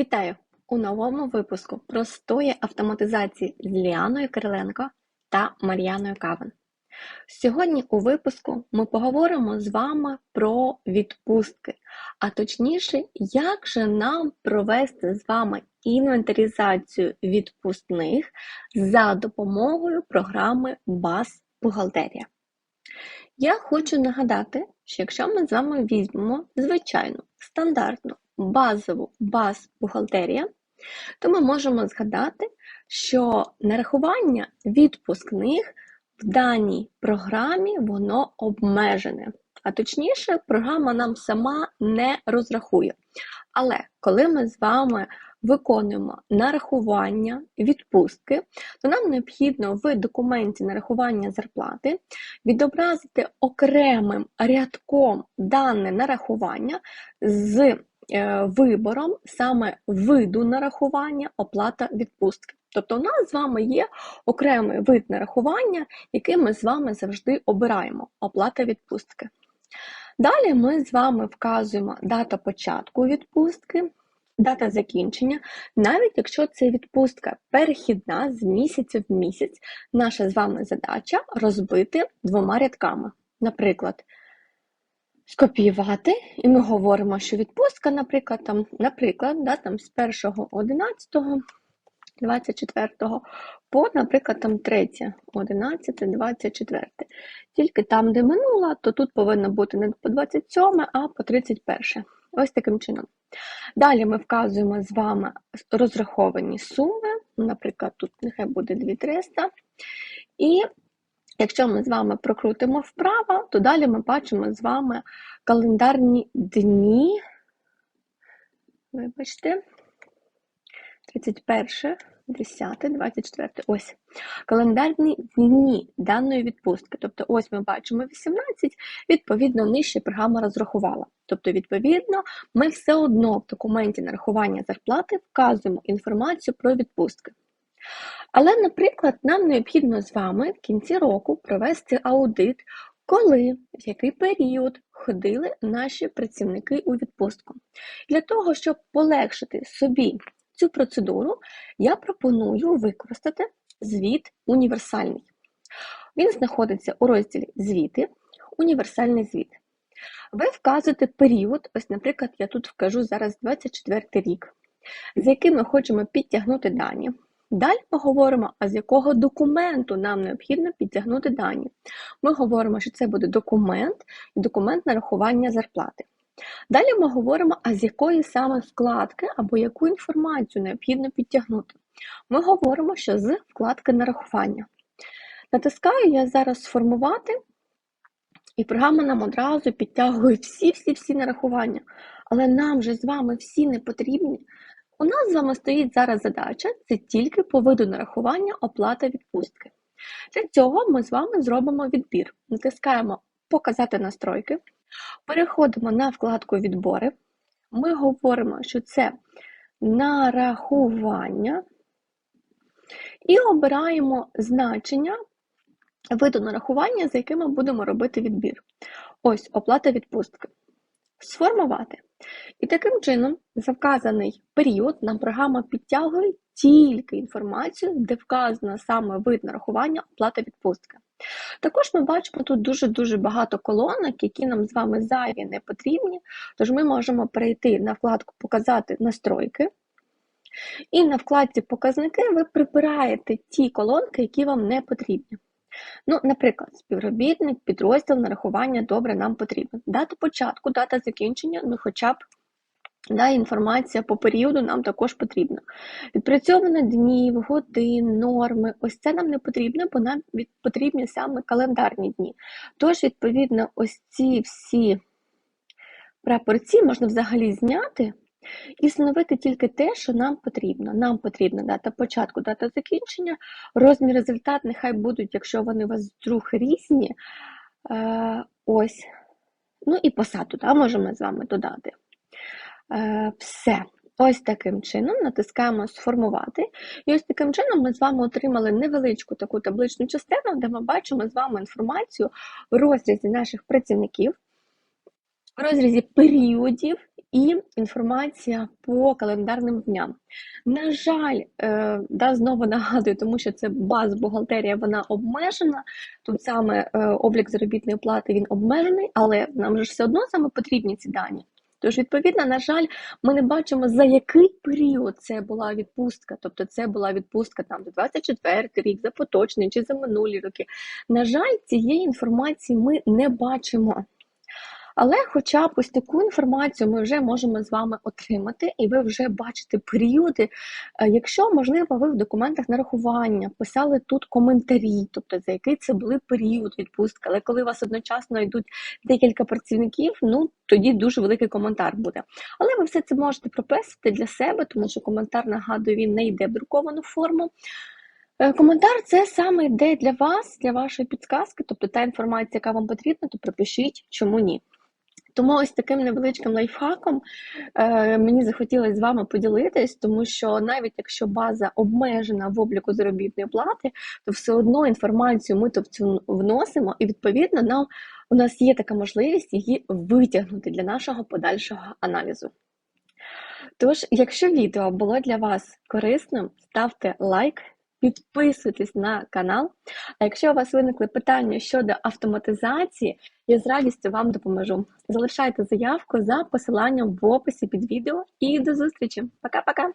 Вітаю у новому випуску простої автоматизації з Ліаною Кириленко та Мар'яною Кавен. Сьогодні у випуску ми поговоримо з вами про відпустки, а точніше, як же нам провести з вами інвентаризацію відпускних за допомогою програми БАС Бухгалтерія. Я хочу нагадати, що якщо ми з вами візьмемо звичайну стандартну базову баз бухгалтерія, то ми можемо згадати, що нарахування відпускних в даній програмі воно обмежене. А точніше, програма нам сама не розрахує. Але коли ми з вами виконуємо нарахування відпустки, то нам необхідно в документі нарахування зарплати відобразити окремим рядком дане нарахування з вибором саме виду нарахування оплата відпустки. Тобто у нас з вами є окремий вид нарахування, який ми з вами завжди обираємо оплата відпустки. Далі ми з вами вказуємо дата початку відпустки, дата закінчення, навіть якщо це відпустка перехідна з місяця в місяць, наша з вами задача розбити двома рядками. Наприклад, скопіювати, і ми говоримо, що відпустка, наприклад, там, наприклад, да, там з 1.11, 24 по, наприклад, там 3, 11, 24. Тільки там, де минула, то тут повинно бути не по 27, а по 31. Ось таким чином. Далі ми вказуємо з вами розраховані суми, наприклад, тут нехай буде 2300. І якщо ми з вами прокрутимо вправо, то далі ми бачимо з вами календарні дні. Вибачте, 31, 10, 24. Ось календарні дні даної відпустки. Тобто, ось ми бачимо 18, відповідно, нижче програма розрахувала. Тобто, відповідно, ми все одно в документі нарахування зарплати вказуємо інформацію про відпустки. Але, наприклад, нам необхідно з вами в кінці року провести аудит, коли, в який період ходили наші працівники у відпустку. Для того, щоб полегшити собі цю процедуру, я пропоную використати звіт універсальний. Він знаходиться у розділі Звіти, універсальний звіт. Ви вказуєте період, ось, наприклад, я тут вкажу зараз 24 рік, з яким ми хочемо підтягнути дані. Далі ми говоримо, а з якого документу нам необхідно підтягнути дані. Ми говоримо, що це буде документ і документ нарахування зарплати. Далі ми говоримо, а з якої саме вкладки або яку інформацію необхідно підтягнути. Ми говоримо, що з вкладки нарахування. Натискаю я зараз сформувати, і програма нам одразу підтягує всі-всі-всі нарахування. Але нам же з вами всі не потрібні. У нас з вами стоїть зараз задача це тільки по виду нарахування оплата відпустки. Для цього ми з вами зробимо відбір. Натискаємо Показати настройки, переходимо на вкладку Відбори. Ми говоримо, що це нарахування, і обираємо значення виду нарахування, за яким ми будемо робити відбір. Ось оплата відпустки. Сформувати. І таким чином, за вказаний період, нам програма підтягує тільки інформацію, де вказано саме вид нарахування оплата відпустки. Також ми бачимо тут дуже-дуже багато колонок, які нам з вами зайві не потрібні, тож ми можемо перейти на вкладку Показати настройки. І на вкладці Показники ви прибираєте ті колонки, які вам не потрібні. Ну, Наприклад, співробітник, підрозділ, нарахування добре нам потрібно. Дата початку, дата закінчення, ну хоча б да, інформація по періоду нам також потрібна. Відпрацьовано днів, годин, норми. Ось це нам не потрібно, бо нам потрібні саме календарні дні. Тож, відповідно, ось ці всі прапорці можна взагалі зняти. І встановити тільки те, що нам потрібно. Нам потрібна дата початку, дата закінчення, розмір результат, нехай будуть, якщо вони у вас вдруг різні. Е, ось. Ну і посаду да, можемо з вами додати. Е, Все. Ось таким чином натискаємо Сформувати. І ось таким чином ми з вами отримали невеличку таку табличну частину, де ми бачимо з вами інформацію в розрізі наших працівників, в розрізі періодів і інформація по календарним дням. На жаль, е, да, знову нагадую, тому що це баз бухгалтерія, вона обмежена. Тут саме е, облік заробітної плати він обмежений, але нам же все одно саме потрібні ці дані. Тож, відповідно, на жаль, ми не бачимо, за який період це була відпустка. Тобто це була відпустка там за 24 рік, за поточний чи за минулі роки. На жаль, цієї інформації ми не бачимо. Але хоча б ось таку інформацію ми вже можемо з вами отримати, і ви вже бачите періоди. Е, Якщо, можливо, ви в документах нарахування писали тут коментарі, тобто за який це були період відпустки, але коли у вас одночасно йдуть декілька працівників, ну тоді дуже великий коментар буде. Але ви все це можете прописати для себе, тому що коментар, нагадую, він не йде в друковану форму. Е, Коментар це саме йде для вас, для вашої підсказки, тобто та інформація, яка вам потрібна, то пропишіть, чому ні. Тому ось таким невеличким лайфхаком е, мені захотілося з вами поділитись, тому що навіть якщо база обмежена в обліку заробітної плати, то все одно інформацію ми в цю вносимо, і відповідно нам у нас є така можливість її витягнути для нашого подальшого аналізу. Тож, якщо відео було для вас корисним, ставте лайк, підписуйтесь на канал. А якщо у вас виникли питання щодо автоматизації, я з радістю вам допоможу. Залишайте заявку за посиланням в описі під відео і до зустрічі. Пока-пока!